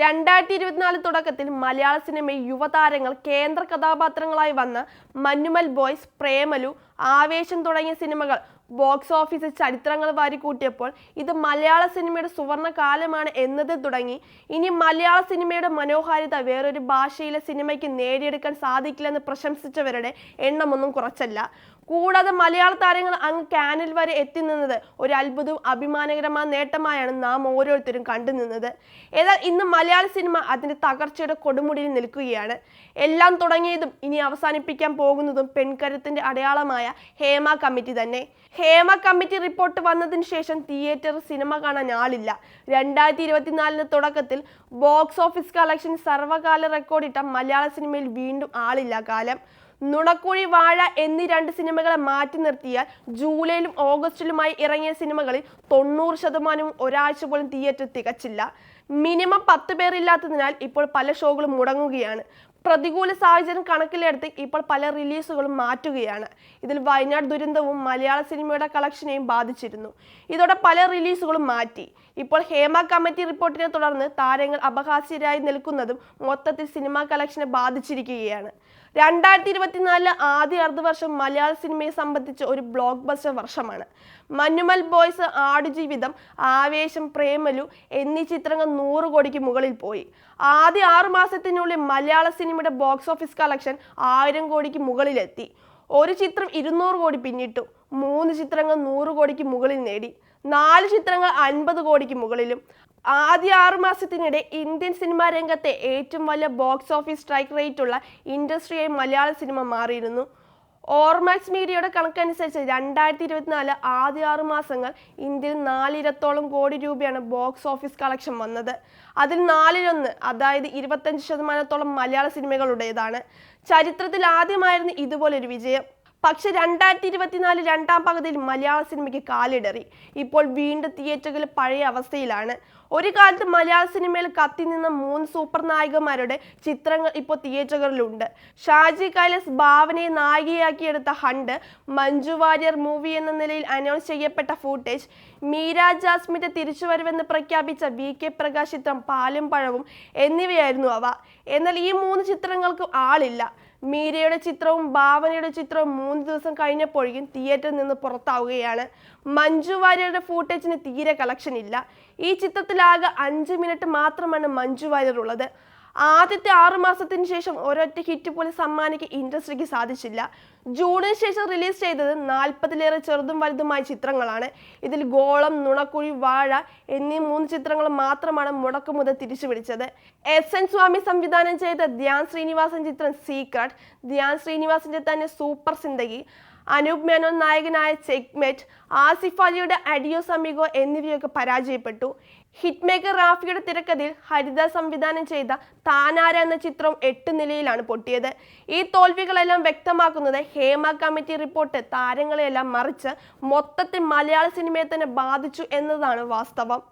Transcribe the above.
രണ്ടായിരത്തി ഇരുപത്തിനാല് തുടക്കത്തിൽ മലയാള സിനിമയിൽ യുവതാരങ്ങൾ കേന്ദ്ര കഥാപാത്രങ്ങളായി വന്ന മഞ്ഞുമൽ ബോയ്സ് പ്രേമലു ആവേശം തുടങ്ങിയ സിനിമകൾ. ബോക്സ് ഓഫീസിൽ ചരിത്രങ്ങൾ വാരിക്കൂട്ടിയപ്പോൾ ഇത് മലയാള സിനിമയുടെ സുവർണ കാലമാണ് എന്നത് തുടങ്ങി. ഇനി മലയാള സിനിമയുടെ മനോഹാരിത വേറൊരു ഭാഷയിലെ സിനിമയ്ക്ക് നേടിയെടുക്കാൻ സാധിക്കില്ലെന്ന് പ്രശംസിച്ചവരുടെ എണ്ണമൊന്നും കുറച്ചല്ല. കൂടാതെ മലയാള താരങ്ങൾ അങ്ങ് കാനിൽ വരെ എത്തി നിന്നത് ഒരു അത്ഭുതവും അഭിമാനകരമായ നേട്ടമായാണ് നാം ഓരോരുത്തരും കണ്ടു നിന്നത്. എന്നാൽ ഇന്ന് മലയാള സിനിമ അതിന്റെ തകർച്ചയുടെ കൊടുമുടിയിൽ നിൽക്കുകയാണ്. എല്ലാം തുടങ്ങിയതും ഇനി അവസാനിപ്പിക്കാൻ പോകുന്നതും പെൺകരുത്തിന്റെ അടയാളമായ ഹേമ കമ്മിറ്റി തന്നെ. ഹേമ കമ്മിറ്റി റിപ്പോർട്ട് വന്നതിന് ശേഷം തിയേറ്റർ സിനിമ കാണാൻ ആളില്ല. രണ്ടായിരത്തി ഇരുപത്തിനാലിന് തുടക്കത്തിൽ ബോക്സ് ഓഫീസ് കളക്ഷൻ സർവകാല റെക്കോർഡിട്ട മലയാള സിനിമയിൽ വീണ്ടും ആളില്ല കാലം. നുണക്കുഴി വാഴ എന്നീ രണ്ട് സിനിമകളെ മാറ്റി നിർത്തിയാൽ ജൂലൈയിലും ഓഗസ്റ്റിലുമായി ഇറങ്ങിയ സിനിമകളിൽ തൊണ്ണൂറ് ശതമാനവും ഒരാഴ്ച പോലും തിയേറ്റർ തികച്ചില്ല. മിനിമം പത്ത് പേരില്ലാത്തതിനാൽ ഇപ്പോൾ പല ഷോകളും മുടങ്ങുകയാണ്. പ്രതികൂല സാഹചര്യം കണക്കിലെടുത്ത് ഇപ്പോൾ പല റിലീസുകളും മാറ്റുകയാണ്. ഇതിൽ വയനാട് ദുരന്തവും മലയാള സിനിമയുടെ കളക്ഷനെയും ബാധിച്ചിരുന്നു. ഇതോടെ പല റിലീസുകളും മാറ്റി. ഇപ്പോൾ ഹേമ കമ്മിറ്റി റിപ്പോർട്ടിനെ തുടർന്ന് താരങ്ങൾ അപഹാസ്യരായി നിൽക്കുന്നതും മൊത്തത്തിൽ സിനിമാ കളക്ഷനെ ബാധിച്ചിരിക്കുകയാണ്. രണ്ടായിരത്തി ഇരുപത്തിനാലിലെ ആദ്യ അർദ്ധവർഷം മലയാള സിനിമയെ സംബന്ധിച്ച് ഒരു ബ്ലോക്ക് ബസ്റ്റർ വർഷമാണ്. മഞ്ഞുമൽ ബോയ്സ് ആടുജീവിതം ആവേശം പ്രേമലു എന്നീ ചിത്രങ്ങൾ നൂറ് കോടിക്ക് മുകളിൽ പോയി. ആദ്യ ആറു മാസത്തിനുള്ളിൽ മലയാള സിനിമയുടെ ബോക്സ് ഓഫീസ് കളക്ഷൻ ആയിരം കോടിക്ക് മുകളിലെത്തി. ഒരു ചിത്രം ഇരുന്നൂറ് കോടി പിന്നിട്ടു. മൂന്ന് ചിത്രങ്ങൾ നൂറ് കോടിക്ക് മുകളിൽ നേടി. നാല് ചിത്രങ്ങൾ അൻപത് കോടിക്ക് മുകളിലും. ആദ്യ ആറു മാസത്തിനിടെ ഇന്ത്യൻ സിനിമാ രംഗത്തെ ഏറ്റവും വലിയ ബോക്സ് ഓഫീസ് സ്ട്രൈക്ക് റേറ്റ് ഉള്ള ഇൻഡസ്ട്രിയായി മലയാള സിനിമ മാറിയിരുന്നു. ഓർമാക്സ് മീഡിയയുടെ കണക്കനുസരിച്ച് രണ്ടായിരത്തി ഇരുപത്തിനാല് ആദ്യ ആറു മാസങ്ങൾ ഇന്ത്യയിൽ നാലിരത്തോളം കോടി രൂപയാണ് ബോക്സ് ഓഫീസ് കളക്ഷൻ വന്നത്. അതിൽ നാലിലൊന്ന് അതായത് ഇരുപത്തഞ്ച് ശതമാനത്തോളം മലയാള സിനിമകളുടേതാണ്. ചരിത്രത്തിൽ ആദ്യമായിരുന്നു ഇതുപോലൊരു വിജയം. പക്ഷെ രണ്ടായിരത്തി ഇരുപത്തിനാല് രണ്ടാം പകുതിയിൽ മലയാള സിനിമയ്ക്ക് കാലിടറി. ഇപ്പോൾ വീണ്ടും തിയേറ്ററുകൾ പഴയ അവസ്ഥയിലാണ്. ഒരു കാലത്ത് മലയാള സിനിമയിൽ കത്തി നിന്ന മൂന്ന് സൂപ്പർ നായികമാരുടെ ചിത്രങ്ങൾ ഇപ്പോൾ തിയേറ്ററുകളിലുണ്ട്. ഷാജി കൈലസ് ഭാവനയെ നായികയാക്കിയെടുത്ത ഹണ്ട് മഞ്ജു വാര്യർ മൂവി എന്ന നിലയിൽ അനൗൺസ് ചെയ്യപ്പെട്ട ഫൂട്ടേജ് മീര ജാസ്മിന്റെ തിരിച്ചുവരവെന്ന് പ്രഖ്യാപിച്ച വി കെ പ്രകാശ് ചിത്രം പാലും പഴവും എന്നിവയായിരുന്നു അവ. എന്നാൽ ഈ മൂന്ന് ചിത്രങ്ങൾക്കും ആളില്ല. മീരയുടെ ചിത്രവും ഭാവനയുടെ ചിത്രവും മൂന്ന് ദിവസം കഴിഞ്ഞപ്പോഴേക്കും തിയേറ്ററിൽ നിന്ന് പുറത്താവുകയാണ്. മഞ്ജു വാര്യരുടെ ഫൂട്ടേജിന് തീരെ കളക്ഷൻ ഇല്ല. ഈ ചിത്രത്തിലാകെ അഞ്ച് മിനിറ്റ് മാത്രമാണ് മഞ്ജു വാര്യർ ഉള്ളത് ആദ്യത്തെ ആറു മാസത്തിന് ശേഷം ഒരൊറ്റ ഹിറ്റ് പോലും സമ്മാനിക്കാൻ ഇൻഡസ്ട്രിക്ക് സാധിച്ചില്ല. ജൂണിന് ശേഷം റിലീസ് ചെയ്തത് നാൽപ്പതിലേറെ ചെറുതും വലുതുമായ ചിത്രങ്ങളാണ്. ഇതിൽ ഗോളം നുണക്കുഴി വാഴ എന്നീ മൂന്ന് ചിത്രങ്ങൾ മാത്രമാണ് മുടക്കു മുതൽ തിരിച്ചു പിടിച്ചത്. എസ് എൻ സ്വാമി സംവിധാനം ചെയ്ത ധ്യാൻ ശ്രീനിവാസൻ ചിത്രം സീക്രട്ട് ധ്യാൻ ശ്രീനിവാസിന്റെ തന്നെ സൂപ്പർ സിന്ദഗി അനൂപ് മേനോൻ നായകനായ ചെക്മെറ്റ് ആസിഫ് അലിയുടെ അഡിയോ സമീകോ എന്നിവയൊക്കെ പരാജയപ്പെട്ടു. ഹിറ്റ് മേക്കർ റാഫിയുടെ തിരക്കഥയിൽ ഹരിത സംവിധാനം ചെയ്ത താനാര എന്ന ചിത്രം എട്ട് നിലയിലാണ് പൊട്ടിയത്. ഈ തോൽവികളെല്ലാം വ്യക്തമാക്കുന്നത് ഹേമ കമ്മിറ്റി റിപ്പോർട്ട് താരങ്ങളെയെല്ലാം മറിച്ച് മൊത്തത്തിൽ മലയാള സിനിമയെ തന്നെ ബാധിച്ചു എന്നതാണ് വാസ്തവം.